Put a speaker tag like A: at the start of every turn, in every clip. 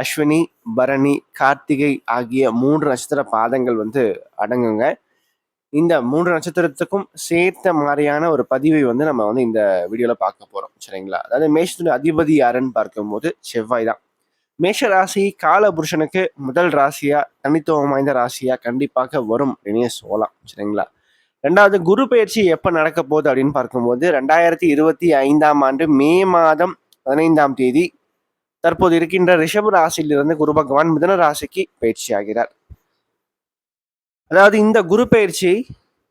A: அஸ்வினி பரணி கார்த்திகை ஆகிய மூன்று நட்சத்திர பாதங்கள் வந்து அடங்குங்க. இந்த மூன்று நட்சத்திரத்துக்கும் சேர்த்த மாதிரியான ஒரு பதிவை வந்து நம்ம வந்து இந்த வீடியோவில் பார்க்க போகிறோம் சரிங்களா? அதாவது மேஷத்துடைய அதிபதி யாருன்னு பார்க்கும்போது செவ்வாய் தான். மேஷ ராசி கால புருஷனுக்கு முதல் ராசியா தனித்துவம் வாய்ந்த ராசியா கண்டிப்பாக வரும் அப்படின்னு சொல்லலாம். சரிங்களா? ரெண்டாவது குரு பயிற்சி எப்போ நடக்க போகுது அப்படின்னு பார்க்கும்போது ரெண்டாயிரத்தி இருபத்தி ஐந்தாம் ஆண்டு மே மாதம் பதினைந்தாம் தேதி தற்போது இருக்கின்ற ரிஷப ராசியிலிருந்து குரு பகவான் மிதன ராசிக்கு பயிற்சி ஆகிறார் அதாவது இந்த குரு பயிற்சி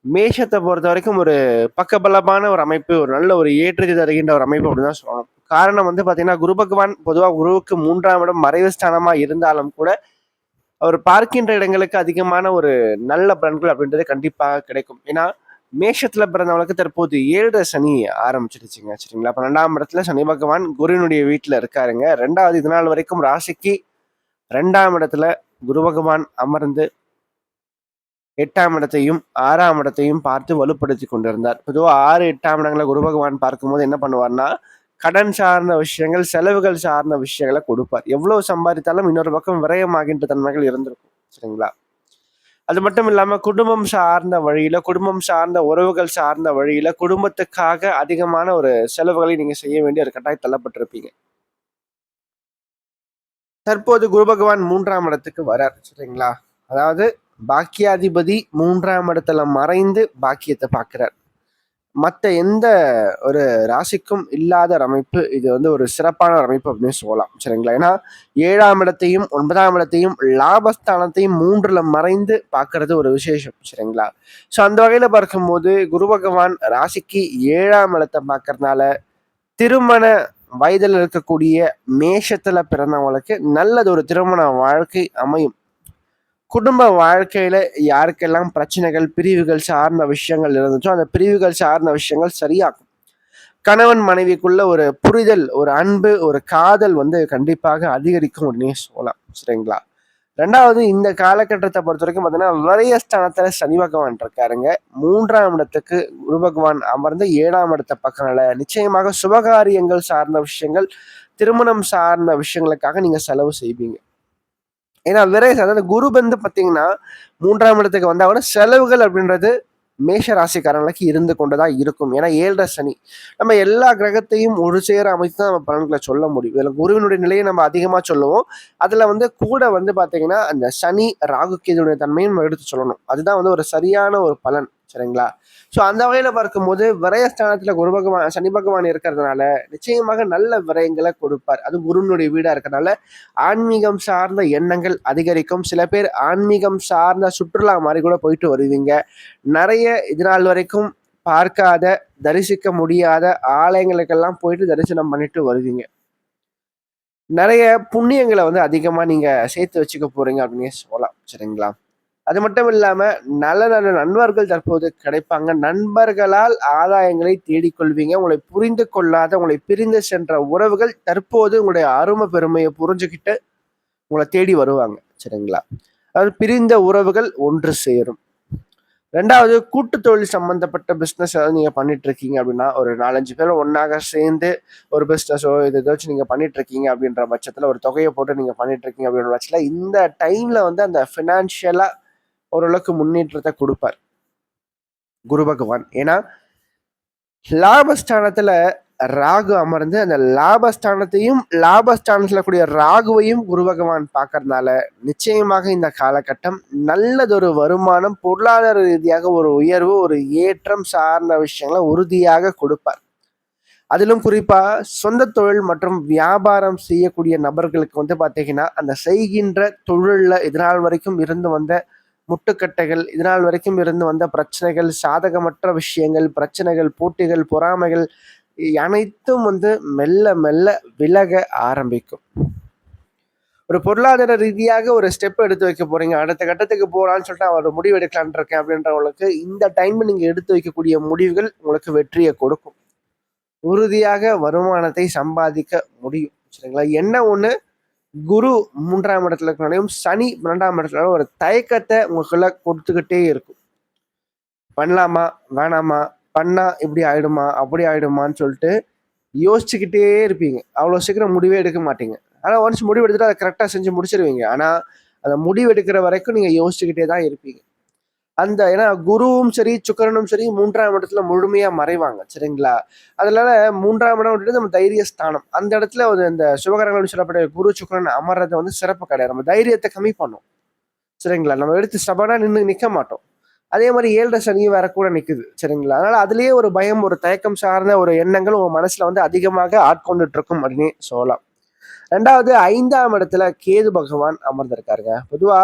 A: மேஷத்தை பொறுத்த வரைக்கும் ஒரு பக்கபலமான ஒரு அமைப்பு ஒரு நல்ல ஒரு ஏற்றத்தை தருகின்ற ஒரு அமைப்பு அப்படின்னு தான் சொல்லணும். காரணம் வந்து பார்த்தீங்கன்னா குரு பகவான் பொதுவாக குருவுக்கு மூன்றாம் இடம் மறைவு ஸ்தானமாக இருந்தாலும் கூட அவர் பார்க்கின்ற இடங்களுக்கு அதிகமான ஒரு நல்ல பலன்கள் அப்படின்றது கண்டிப்பாக கிடைக்கும். ஏன்னா மேஷத்துல பிறந்தவங்களுக்கு தற்போது ஏழரை சனி ஆரம்பிச்சிடுச்சுங்க சரிங்களா? பன்னெண்டாம் இடத்துல சனி பகவான் குருவினுடைய வீட்டில் இருக்காருங்க. ரெண்டாவது இது நாள் வரைக்கும் ராசிக்கு ரெண்டாம் இடத்துல குரு பகவான் அமர்ந்து எட்டாம் இடத்தையும் ஆறாம் இடத்தையும் பார்த்து வலுப்படுத்தி கொண்டிருந்தார். பொதுவாக ஆறு எட்டாம் இடங்களை குரு பகவான் பார்க்கும்போது என்ன பண்ணுவார்னா கடன் சார்ந்த விஷயங்கள் செலவுகள் சார்ந்த விஷயங்களை கொடுப்பார். எவ்வளவு சம்பாதித்தாலும் இன்னொரு பக்கம் விரயமாகின்ற தன்மைகள் இருந்திருக்கும் சரிங்களா? அது மட்டும் இல்லாம குடும்பம் சார்ந்த வழியில குடும்பம் சார்ந்த உறவுகள் சார்ந்த வழியில குடும்பத்துக்காக அதிகமான ஒரு செலவுகளை நீங்க செய்ய வேண்டிய ஒரு கட்டாயம் தள்ளப்பட்டிருப்பீங்க. தற்போது குரு பகவான் மூன்றாம் இடத்துக்கு வரார் சரிங்களா? அதாவது பாக்கியாதிபதி மூன்றாம் இடத்துல மறைந்து பாக்கியத்தை பார்க்கிறார். மற்ற எந்த ஒரு ராசிக்கும் இல்லாத ஒரு அமைப்பு இது வந்து ஒரு சிறப்பான ஒரு அமைப்பு அப்படின்னு சொல்லலாம். சரிங்களா? ஏன்னா ஏழாம் இடத்தையும் ஒன்பதாம் இடத்தையும் லாபஸ்தானத்தையும் மூன்றில் மறைந்து பார்க்கறது ஒரு விசேஷம். சரிங்களா? ஸோ அந்த வகையில் பார்க்கும்போது குரு பகவான் ராசிக்கு ஏழாம் இடத்தை பார்க்கறதுனால திருமண வயதில் இருக்கக்கூடிய மேஷத்தில் பிறந்தவங்களுக்கு நல்லது ஒரு திருமண வாழ்க்கை அமையும். குடும்ப வாழ்க்கையில யாருக்கெல்லாம் பிரச்சனைகள் பிரிவுகள் சார்ந்த விஷயங்கள் இருந்துச்சோ அந்த பிரிவுகள் சார்ந்த விஷயங்கள் சரியாகும். கணவன் மனைவிக்குள்ள ஒரு புரிதல் ஒரு அன்பு ஒரு காதல் வந்து கண்டிப்பாக அதிகரிக்கும் உடனே சொல்லலாம். சரிங்களா? ரெண்டாவது இந்த காலகட்டத்தை பொறுத்த வரைக்கும் பார்த்தீங்கன்னா நிறைய ஸ்தானத்தில் சனி பகவான் இருக்காருங்க. மூன்றாம் இடத்துக்கு குரு பகவான் அமர்ந்து ஏழாம் இடத்த பக்கனால நிச்சயமாக சுபகாரியங்கள் சார்ந்த விஷயங்கள் திருமணம் சார்ந்த விஷயங்களுக்காக நீங்க செலவு செய்வீங்க. ஏன்னா விரை அதாவது குரு பந்து பார்த்தீங்கன்னா மூன்றாம் இடத்துக்கு வந்தால் கூட செலவுகள் அப்படின்றது மேஷ ராசிக்காரங்களுக்கு இருந்து கொண்டுதான் இருக்கும். ஏன்னா ஏழரை சனி. நம்ம எல்லா கிரகத்தையும் ஒரு சேர அமைத்து தான் நம்ம பலன்களை சொல்ல முடியும். இதில் குருவினுடைய நிலையை நம்ம அதிகமாக சொல்லுவோம். அதில் வந்து கூட வந்து பார்த்தீங்கன்னா அந்த சனி ராகு கேதுடைய தன்மையும் நம்ம எடுத்து சொல்லணும். அதுதான் வந்து ஒரு சரியான ஒரு பலன். சரிங்களா? ஸோ அந்த வகையில் பார்க்கும்போது விரயஸ்தானத்தில் குரு பகவான் சனி பகவான் இருக்கிறதுனால நிச்சயமாக நல்ல விரயங்களை கொடுப்பார். அது குருனுடைய வீடாக இருக்கிறதுனால ஆன்மீகம் சார்ந்த எண்ணங்கள் அதிகரிக்கும். சில பேர் ஆன்மீகம் சார்ந்த சுற்றுலா மாதிரி கூட போயிட்டு வருவீங்க. நிறைய இதனால் வரைக்கும் பார்க்காத தரிசிக்க முடியாத ஆலயங்களுக்கெல்லாம் போயிட்டு தரிசனம் பண்ணிட்டு வருவீங்க. நிறைய புண்ணியங்களை வந்து அதிகமாக நீங்கள் சேர்த்து வச்சுக்க போறீங்க அப்படின்னு சொல்லலாம். சரிங்களா? அது மட்டும் இல்லாம நல்ல நல்ல நண்பர்கள் தற்போது கிடைப்பாங்க. நண்பர்களால் ஆதாயங்களை தேடிக்கொள்வீங்க. உங்களை புரிந்து கொள்ளாத உங்களை பிரிந்து சென்ற உறவுகள் தற்போது உங்களுடைய அருமை பெருமையை புரிஞ்சுக்கிட்டு உங்களை தேடி வருவாங்க. சரிங்களா? அதாவது பிரிந்த உறவுகள் ஒன்று சேரும். ரெண்டாவது கூட்டு தொழில் சம்பந்தப்பட்ட பிஸ்னஸ் ஏதாவது நீங்கள் பண்ணிட்டு இருக்கீங்க அப்படின்னா ஒரு நாலஞ்சு பேர் ஒன்றாக சேர்ந்து ஒரு பிஸ்னஸோ இது ஏதாச்சும் நீங்கள் பண்ணிட்டு இருக்கீங்க அப்படின்ற பட்சத்தில் ஒரு தொகையை போட்டு நீங்கள் பண்ணிட்டு இருக்கீங்க அப்படின்ற பட்சத்தில் இந்த டைம்ல வந்து அந்த ஃபினான்ஷியலாக ஓரளவுக்கு முன்னேற்றத்தை கொடுப்பார். குரு பகவான். ஏன்னா லாபஸ்தானத்துல ராகு அமர்ந்து அந்த லாபஸ்தானத்தையும் லாபஸ்தானத்தில் கூடிய ராகுவையும் குரு பகவான் பார்க்கறதுனால நிச்சயமாக இந்த காலகட்டம் நல்லதொரு வருமானம் பொருளாதார ரீதியாக ஒரு உயர்வு ஒரு ஏற்றம் சார்ந்த விஷயங்களை உறுதியாக கொடுப்பார். அதிலும் குறிப்பா சொந்த தொழில் மற்றும் வியாபாரம் செய்யக்கூடிய நபர்களுக்கு வந்து பார்த்தீங்கன்னா அந்த செய்கின்ற தொழிலில் இதனால் வரைக்கும் இருந்து வந்த முட்டுக்கட்டைகள் இதனால் வரைக்கும் இருந்து வந்த பிரச்சனைகள் சாதகமற்ற விஷயங்கள் பிரச்சனைகள் போட்டிகள் பொறாமைகள் அனைத்தும் வந்து மெல்ல மெல்ல விலக ஆரம்பிக்கும். ஒரு பொருளாதார ரீதியாக ஒரு ஸ்டெப் எடுத்து வைக்க போறீங்க. அடுத்த கட்டத்துக்கு போகலான்னு சொல்லிட்டு அவர் முடிவு எடுக்கலான் இருக்கேன் அப்படின்றவங்களுக்கு இந்த டைம் நீங்க எடுத்து வைக்கக்கூடிய முடிவுகள் உங்களுக்கு வெற்றியை கொடுக்கும். உறுதியாக வருமானத்தை சம்பாதிக்க முடியும். சரிங்களா? என்ன ஒன்று குரு மூன்றாம் இடத்துல இருக்கிறனாலையும் சனி பன்னெண்டாம் இடத்துல ஒரு தயக்கத்தை உங்களுக்குள்ள கொடுத்துக்கிட்டே இருக்கும். பண்ணலாமா? வேணாமா? பண்ணா இப்படி ஆயிடுமா? அப்படி ஆயிடுமான்னு சொல்லிட்டு யோசிச்சுக்கிட்டே இருப்பீங்க. அவ்வளோ சீக்கிரம் முடிவே எடுக்க மாட்டீங்க. ஆனால் ஒன்ஸ் முடிவு எடுத்துட்டு அதை கரெக்டாக செஞ்சு முடிச்சிருவீங்க. ஆனால் அந்த முடிவு எடுக்கிற வரைக்கும் நீங்கள் யோசிச்சுக்கிட்டே தான் இருப்பீங்க. அந்த ஏன்னா குருவும் சரி சுக்கரனும் சரி மூன்றாம் இடத்துல முழுமையா மறைவாங்க சரிங்களா? அதனால மூன்றாம் இடம் அப்படின்றது நம்ம தைரிய ஸ்தானம். அந்த இடத்துல ஒரு இந்த சிவகரங்கள் சொல்லப்பட்ட குரு சுக்கரன் அமர்றது வந்து சிறப்பு கிடையாது. நம்ம தைரியத்தை கம்மி பண்ணும் சரிங்களா? நம்ம எடுத்து சபனா நின்று நிற்க மாட்டோம். அதே மாதிரி ஏழரை சனியும் வேற கூட நிற்குது சரிங்களா? அதனால அதுலயே ஒரு பயம் ஒரு தயக்கம் சார்ந்த ஒரு எண்ணங்கள் உங்க மனசுல வந்து அதிகமாக ஆட்கொண்டுட்டு இருக்கும் அப்படின்னு சொல்லலாம். ரெண்டாவது ஐந்தாம் இடத்துல கேது பகவான் அமர்ந்திருக்காருங்க. பொதுவா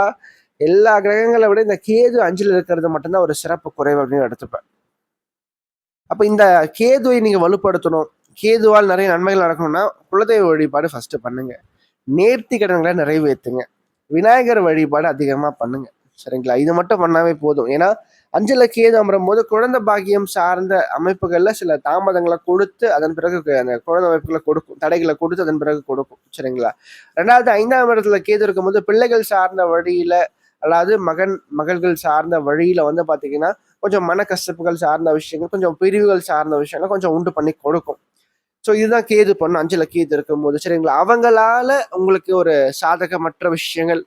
A: எல்லா கிரகங்களை விட இந்த கேது அஞ்சில் இருக்கிறது மட்டும்தான் ஒரு சிறப்பு குறைவு அப்படின்னு எடுத்துப்பேன். அப்போ இந்த கேதுவை நீங்கள் வலுப்படுத்தணும். கேதுவால் நிறைய நன்மைகள் நடக்கணும்னா குலதெய்வ வழிபாடு ஃபஸ்ட்டு பண்ணுங்க. நேர்த்தி கடன்களை நிறைவேற்றுங்க. விநாயகர் வழிபாடு அதிகமாக பண்ணுங்க. சரிங்களா? இது மட்டும் பண்ணாவே போதும். ஏன்னா அஞ்சல கேது அமரும் போது குழந்தை பாக்கியம் சார்ந்த அமைப்புகள்ல சில தாமதங்களை கொடுத்து அதன் பிறகு அந்த குழந்தை அமைப்புகளை கொடுக்கும். தடைகளை கொடுத்து அதன் பிறகு கொடுக்கும். சரிங்களா? ரெண்டாவது ஐந்தாம் இடத்துல கேது இருக்கும்போது பிள்ளைகள் சார்ந்த வழியில அதாவது மகன் மகள்கள் சார்ந்த வழியில் வந்து பார்த்தீங்கன்னா கொஞ்சம் மன கஷ்டப்புகள் சார்ந்த விஷயங்கள் கொஞ்சம் பிரிவுகள் சார்ந்த விஷயங்கள் கொஞ்சம் உண்டு பண்ணி கொடுக்கும். ஸோ இதுதான் கேது பண்ணும் அஞ்சுல கேது இருக்கும்போது சரிங்களா? அவங்களால உங்களுக்கு ஒரு சாதகமற்ற விஷயங்கள்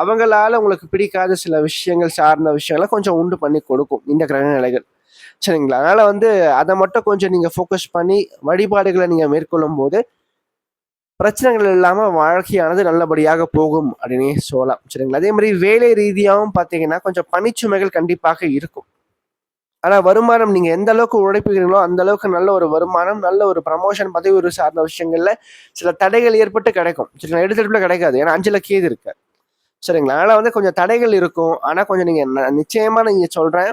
A: அவங்களால உங்களுக்கு பிடிக்காத சில விஷயங்கள் சார்ந்த விஷயங்களை கொஞ்சம் உண்டு பண்ணி கொடுக்கும் இந்த கிரக நிலைகள். சரிங்களா? அதனால வந்து அதை மட்டும் கொஞ்சம் நீங்கள் ஃபோக்கஸ் பண்ணி வழிபாடுகளை நீங்கள் மேற்கொள்ளும் போது பிரச்சனைகள் இல்லாம வாழ்க்கையானது நல்லபடியாக போகும் அப்படின்னே சொல்லலாம். சரிங்களா? அதே மாதிரி வேலை ரீதியாகவும் பார்த்தீங்கன்னா கொஞ்சம் பணிச்சுமைகள் கண்டிப்பாக இருக்கும். ஆனா வருமானம் நீங்க எந்த அளவுக்கு உழைப்புகிறீங்களோ அந்த அளவுக்கு நல்ல ஒரு வருமானம் நல்ல ஒரு ப்ரமோஷன் பதவி ஒரு சார்ந்த விஷயங்கள்ல சில தடைகள் ஏற்பட்டு கிடைக்கும். சரிங்களா? எடுத்துட்டுல கிடைக்காது. ஏன்னா அஞ்சு கேது இருக்கு. சரிங்களா? அதனால வந்து கொஞ்சம் தடைகள் இருக்கும். ஆனா கொஞ்சம் நீங்க நிச்சயமா நீங்க சொல்றேன்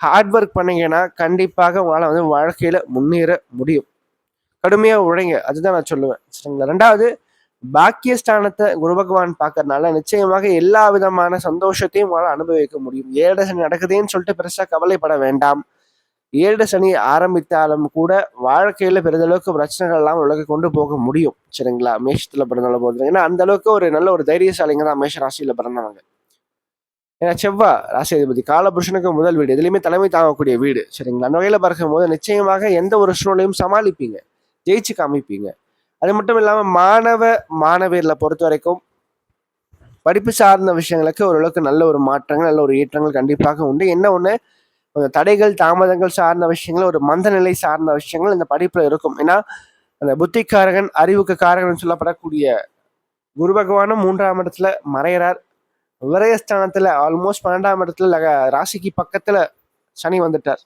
A: ஹார்ட் ஒர்க் பண்ணீங்கன்னா கண்டிப்பாக உங்களால் வந்து வாழ்க்கையில முன்னேற முடியும். கடுமையாக உழைங்க. அதுதான் நான் சொல்லுவேன். சரிங்களா? ரெண்டாவது பாக்கியஸ்தானத்தை குரு பகவான் பார்க்கறதுனால நிச்சயமாக எல்லா விதமான சந்தோஷத்தையும் உங்களால் அனுபவிக்க முடியும். ஏழு சனி நடக்குதுன்னு சொல்லிட்டு பெருசாக கவலைப்பட வேண்டாம். ஏழு சனி ஆரம்பித்தாலும் கூட வாழ்க்கையில் பெரிதளவுக்கு பிரச்சனைகள் எல்லாம் உலக கொண்டு போக முடியும். சரிங்களா? மேஷத்தில் பிறந்தாலும் போது ஏன்னா அந்த அளவுக்கு ஒரு நல்ல ஒரு தைரியசாலிங்க தான் மேஷ ராசியில் பிறந்தவங்க. ஏன்னா செவ்வா ராசி அதிபதி காலபுருஷனுக்கு முதல் வீடு. எதுலையுமே தலைமை தாங்கக்கூடிய வீடு. சரிங்களா? அந்த வகையில் பார்க்கும்போது நிச்சயமாக எந்த ஒரு சூழ்நிலையும் சமாளிப்பீங்க. ஜெயிச்சு காமிப்பீங்க. அது மட்டும் இல்லாமல் மாணவ மாணவியர்களை பொறுத்த வரைக்கும் படிப்பு சார்ந்த விஷயங்களுக்கு ஓரளவுக்கு நல்ல ஒரு மாற்றங்கள் நல்ல ஒரு ஏற்றங்கள் கண்டிப்பாக உண்டு. என்ன ஒன்று தடைகள் தாமதங்கள் சார்ந்த விஷயங்கள் ஒரு மந்த நிலை சார்ந்த விஷயங்கள் இந்த படிப்பில் இருக்கும். ஏன்னா அந்த புத்திக்காரகன் அறிவுக்கு காரகன் சொல்லப்படக்கூடிய குரு பகவானும் மூன்றாம் இடத்துல மறையிறார் விரயஸ்தானத்தில் ஆல்மோஸ்ட் பன்னெண்டாம் இடத்துல ராசிக்கு பக்கத்தில் சனி வந்துட்டார்.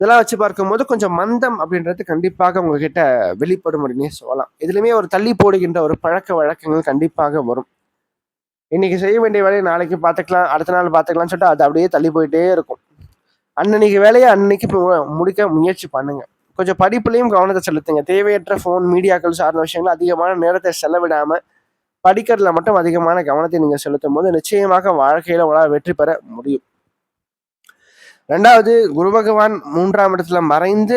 A: இதெல்லாம் வச்சு பார்க்கும்போது கொஞ்சம் மந்தம் அப்படின்றது கண்டிப்பாக உங்ககிட்ட வெளிப்படும் அப்படின்னே சொல்லலாம். இதுலையுமே ஒரு தள்ளி போடுகின்ற ஒரு பழக்க வழக்கங்கள் கண்டிப்பாக வரும். இன்னைக்கு செய்ய வேண்டிய வேலையை நாளைக்கு பார்த்துக்கலாம் அடுத்த நாள் பார்த்துக்கலாம்னு சொல்லிட்டு அது அப்படியே தள்ளி போயிட்டே இருக்கும். அன்னன்னைக்கு வேலையை அன்னைக்கு முடிக்க முயற்சி பண்ணுங்க. கொஞ்சம் படிப்புலையும் கவனத்தை செலுத்துங்க. தேவையற்ற ஃபோன் மீடியாக்கள் சார்ந்த விஷயங்கள் அதிகமான நேரத்தை செலவிடாம படிக்கிறதுல மட்டும் அதிகமான கவனத்தை நீங்க செலுத்தும் போது நிச்சயமாக வாழ்க்கையில உங்களால் வெற்றி பெற முடியும். ரெண்டாவது குரு பகவான் மூன்றாம் இடத்துல மறைந்து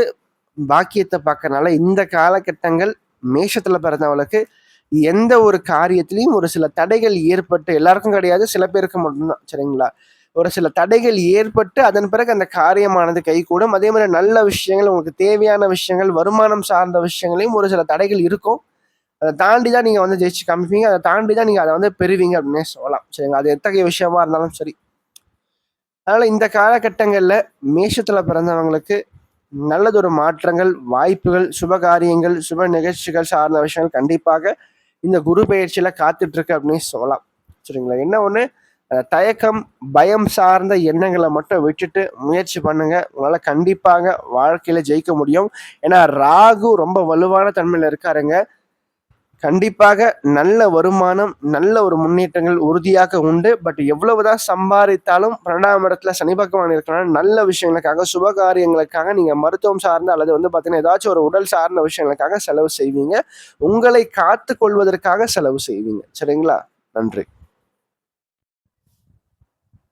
A: பாக்கியத்தை பார்க்கறனால இந்த காலகட்டங்கள் மேஷத்துல பிறந்தவளுக்கு எந்த ஒரு காரியத்திலையும் ஒரு சில தடைகள் ஏற்பட்டு எல்லாருக்கும் கிடையாது சில பேருக்கு மட்டும்தான் சரிங்களா? ஒரு சில தடைகள் ஏற்பட்டு அதன் பிறகு அந்த காரியமானது கைகூடும். அதே மாதிரி நல்ல விஷயங்கள் உங்களுக்கு தேவையான விஷயங்கள் வருமானம் சார்ந்த விஷயங்களையும் ஒரு சில தடைகள் இருக்கும். அதை தாண்டி தான் நீங்கள் வந்து ஜெயிச்சு காமிப்பீங்க. அதை தாண்டி தான் நீங்கள் அதை வந்து பெறுவீங்க அப்படின்னே சொல்லலாம். சரிங்களா? அது எத்தகைய விஷயமா இருந்தாலும் சரி. அதனால் இந்த காலகட்டங்களில் மேஷத்தில் பிறந்தவங்களுக்கு நல்லதொரு மாற்றங்கள் வாய்ப்புகள் சுப காரியங்கள் சுப நிகழ்ச்சிகள் சார்ந்த விஷயங்கள் கண்டிப்பாக இந்த குரு பயிற்சியில் காத்துட்ருக்கு அப்படின்னு சொல்லலாம். சரிங்களா? என்ன ஒன்று தயக்கம் பயம் சார்ந்த எண்ணங்களை மட்டும் விட்டுட்டு முயற்சி பண்ணுங்க. உங்களால் கண்டிப்பாக வாழ்க்கையில் ஜெயிக்க முடியும். ஏன்னா ராகு ரொம்ப வலுவான தன்மையில் இருக்காருங்க. கண்டிப்பாக நல்ல வருமானம் நல்ல ஒரு முன்னேற்றங்கள் உறுதியாக உண்டு. பட் எவ்வளவுதான் சம்பாதித்தாலும் பன்னெண்டாம் இடத்துல சனி பகவான் இருக்கிறனால நல்ல விஷயங்களுக்காக சுபகாரியங்களுக்காக நீங்க மருத்துவம் சார்ந்த அல்லது வந்து பார்த்தீங்கன்னா ஏதாச்சும் ஒரு உடல் சார்ந்த விஷயங்களுக்காக செலவு செய்வீங்க. உங்களை காத்து கொள்வதற்காக செலவு செய்வீங்க. சரிங்களா? நன்றி.